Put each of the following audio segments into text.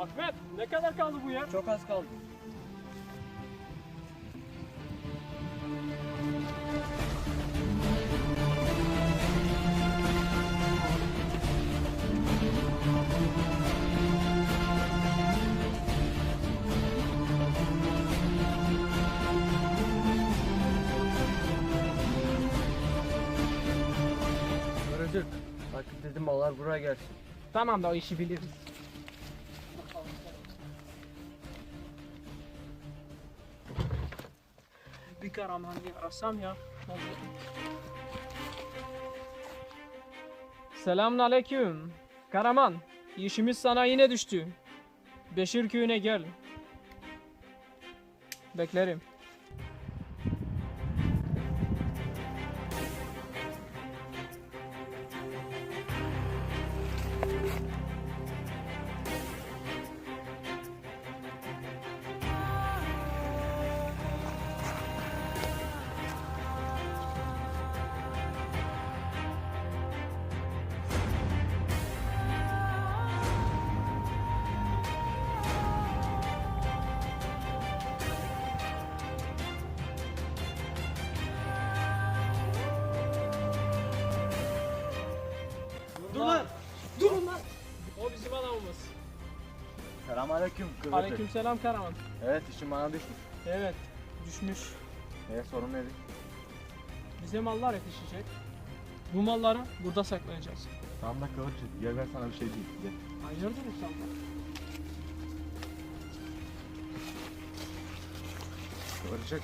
Ahmet ne kadar kaldı bu yer? Çok az kaldı. Gördük. Bak dedim mallar buraya gelsin. Tamam da o işi biliriz. Karaman bir arasam ya. Selamun aleyküm. Karaman, işimiz sana yine düştü. Beşir köyüne gel. Beklerim. Selamünaleyküm kızım. Aleykümselam Karaman. Evet işim bana düşmüş. Evet, düşmüş. Evet sorun neydi? Bize mallar yetişecek. Bu malları burada saklayacağız. Tamam da kıvırcık gel ben sana bir şey diyeyim. Gel. Hayırdır inşallah. Kıvırcık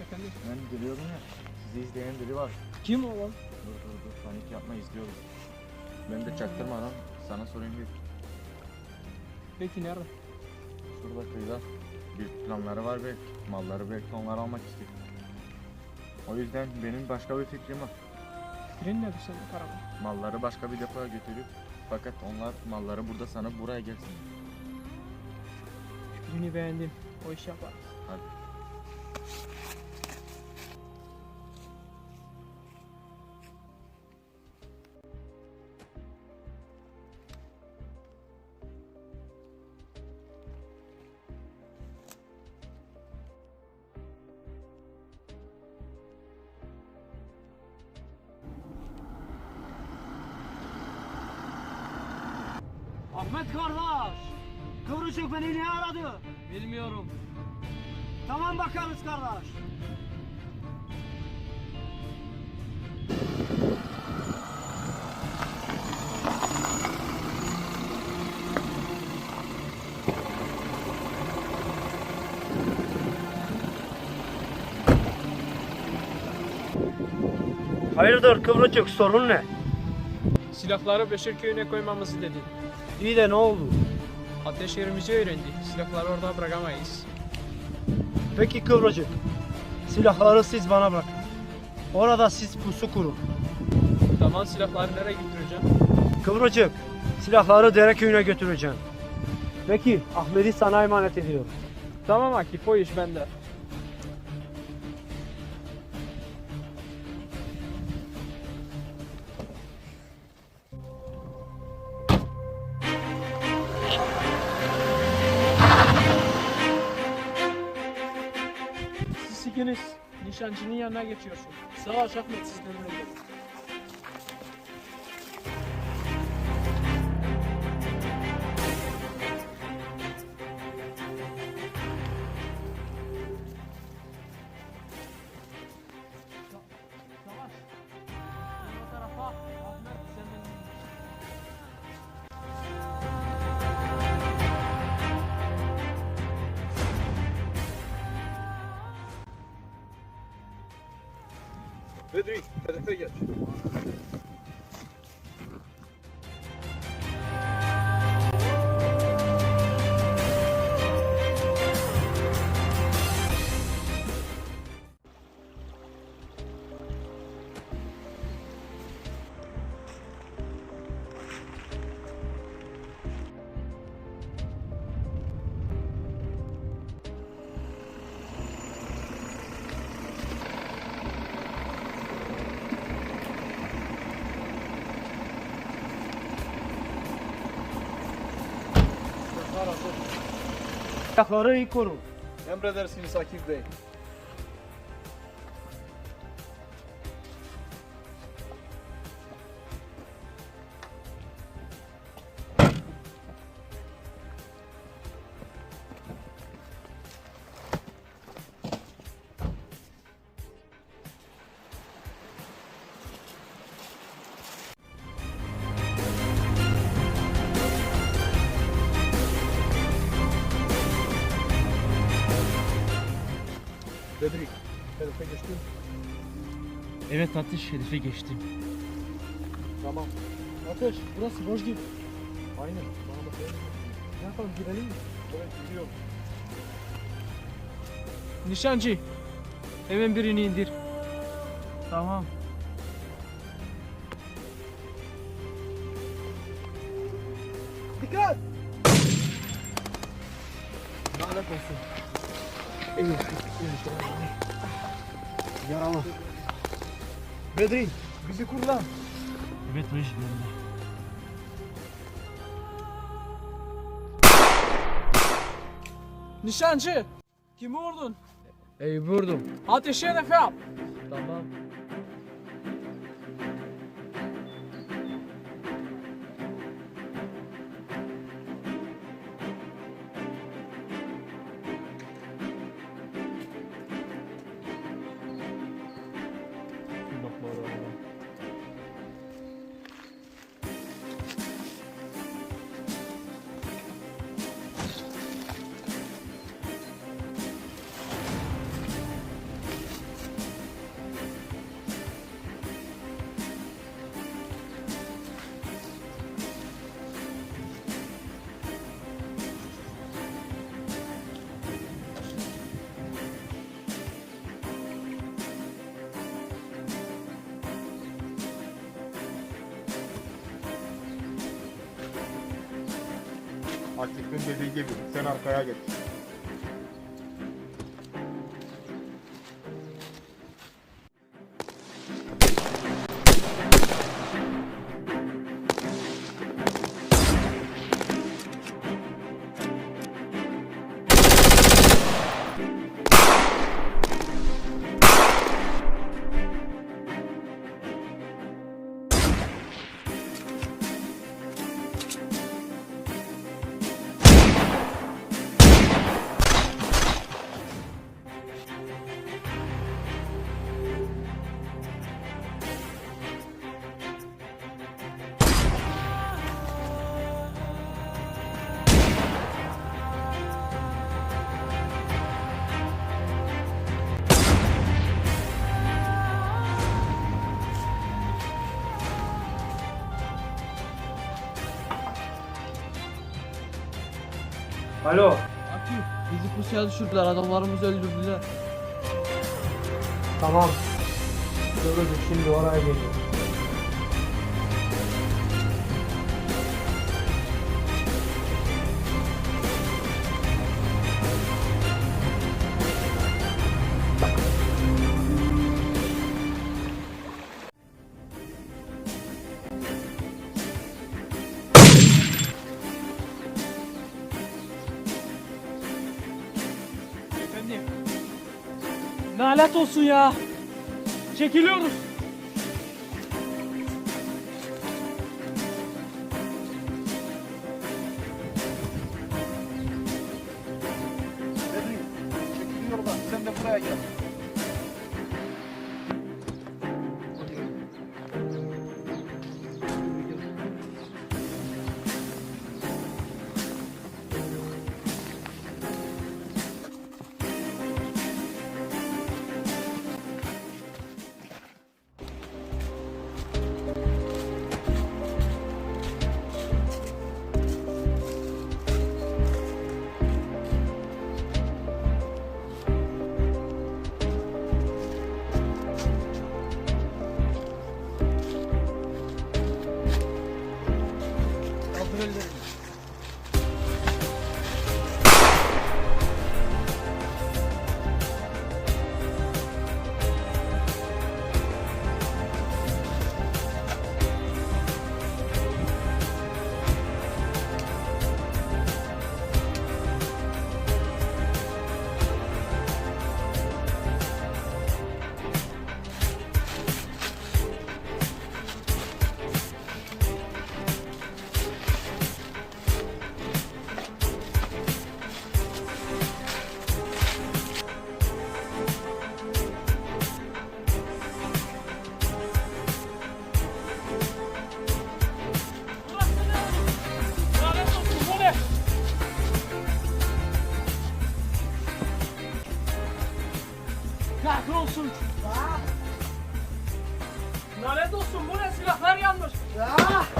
Efendim? ben geliyorum ya. Sizi izleyen biri var. Kim o lan? Dur dur dur panik yapma izliyorum. Ben de çaktırmadan sana sorayım bir. Peki nerede? Şurada kıyıda bir planları var belki. Malları belki onlar almak istiyor. O yüzden benim başka bir fikrim var. Fikrin nedir senin Karaman? Malları başka bir depoya götürüp fakat onlar malları burada sana buraya gelsin. Fikrini beğendim. O iş yaparız. Hadi. Ahmet kardeş! Kıvırcık beni niye aradı? Bilmiyorum. Tamam bakarız kardeş. Hayırdır Kıvırcık sorun ne? Silahları Beşir köyüne koymamızı dedi. İyi de ne oldu? Ateş yerimizi öğrendi. Silahları orada bırakamayız. Peki Kıvırcık. Silahları siz bana bırakın. Orada siz pusu kurun. Tamam silahları nereye götüreceğim? Kıvırcık. Silahları dere köyüne götüreceğim. Peki Ahmet'i sana emanet ediyorum. Tamam Akif o iş bende. Nişancının yanına geçiyorsun. Savaş Ahmet sizden Bedri hedefe geç. razı Şahları yıkıyorum. Emredersiniz Akif Bey. Evet atış hedefe geçtim. Tamam. Ateş, burası boş gibi. Aynen. Bana bak. Ne yapalım, girelim mi? Evet, gidiyorum. Nişancı. Hemen birini indir. Tamam. Dikkat! Lanet olsun. İyi, iyi, Yaralı. Bedri, bizi kur lan. Evet reis benimle. Nişancı. Kimi vurdun? Ey vurdum. Ateşi hedefe al. Tamam. Dediği gibi sen arkaya geç. Alo. Akif bizi pusuya düşürdüler adamlarımızı öldürdüler. Tamam. Görürüz şimdi oraya geliyor. Lanet olsun ya. Çekiliyoruz. 네.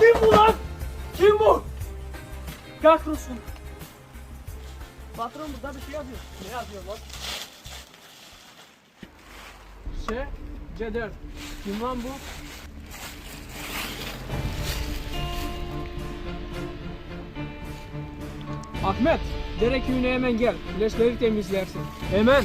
Kim bu lan? Kim bu? Gel kursun. Patron burada bir şey yazıyor. Ne yazıyor lan? Şey, Ceder. Kim lan bu? Ahmet, dere köyüne hemen gel. Leşleri temizlersin. Hemen.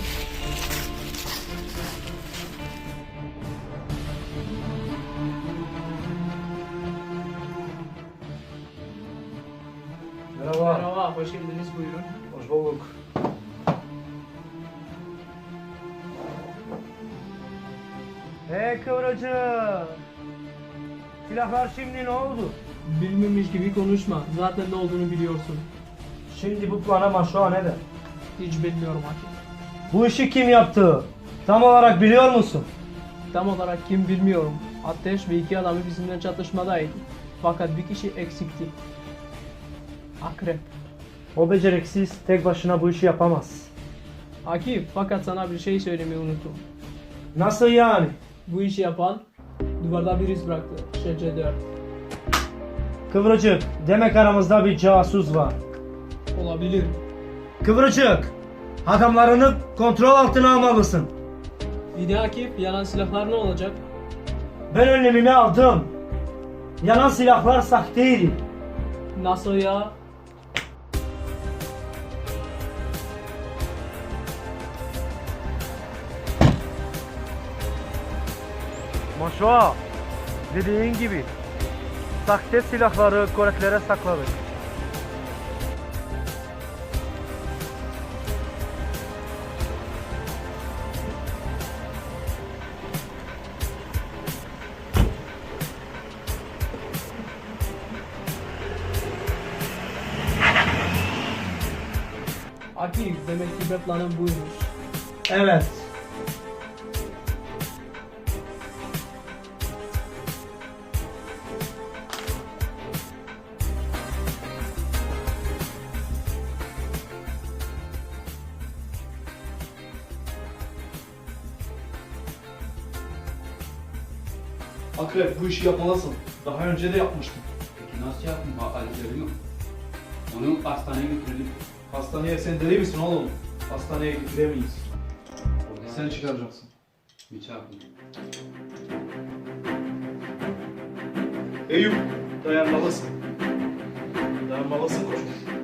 Merhaba. Merhaba, hoş geldiniz. Buyurun. Hoş bulduk. Hey kıvrıcı. Silahlar şimdi ne oldu? Bilmemiş gibi konuşma. Zaten ne olduğunu biliyorsun. Şimdi bu plana maşa ne der? Hiç bilmiyorum hakim. Bu işi kim yaptı? Tam olarak biliyor musun? Tam olarak kim bilmiyorum. Ateş ve iki adamı bizimle çatışmadaydı. Fakat bir kişi eksikti. Akrep. O beceriksiz tek başına bu işi yapamaz. Akif fakat sana bir şey söylemeyi unuttum. Nasıl yani? Bu işi yapan duvarda bir iz bıraktı. Şece 4. Kıvrıcık, demek aramızda bir casus var. Olabilir. Kıvrıcık, adamlarını kontrol altına almalısın. Bir de Akif yanan silahlar ne olacak? Ben önlemimi aldım. Yanan silahlar sahteydi. Nasıl ya? Maşa, dediğin gibi. Sahte silahları koreklere sakladık. Akif demek ki planın buymuş. Evet. Akrep bu işi yapmalısın. Daha önce de yapmıştım. Peki nasıl yaptın? Bak Ali yok. Onu hastaneye götürelim. Hastaneye sen deli misin oğlum? Hastaneye getiremeyiz. Orada Sen çıkaracaksın. bir çarpın. Eyüp dayanmalısın. Dayanmalısın koçum.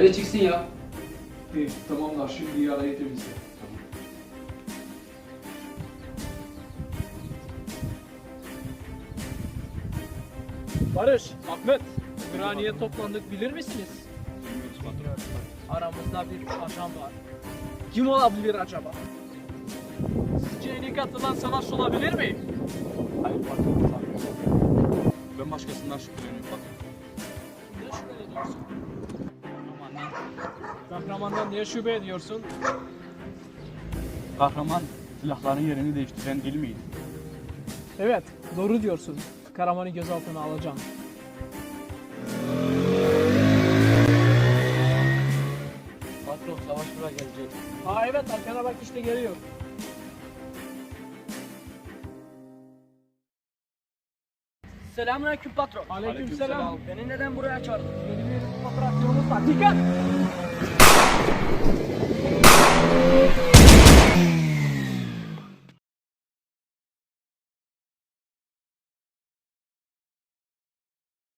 Nereye çıksın ya? İyi tamamlar şimdi yarayı temizle. Barış, Ahmet. Ümraniye toplandık bilir misiniz? Aramızda bir ajan var. Kim olabilir acaba? Sizce en iyi katılan savaş olabilir mi? Hayır patron. Ben başkasından şüpheleniyorum. Bak. Ne şüphe ediyorsun? Kahramandan niye şüphe ediyorsun? Kahraman silahların yerini değiştiren değil miydi? Evet, doğru diyorsun. Karaman'ı gözaltına alacağım. Patron savaş buraya gelecek. Aa evet, arkana bak işte geliyor. Selamünaleyküm patron. Aleykümselam. Beni neden buraya çağırdın? Yeni bir operasyonumuz var. Dikkat! Bye.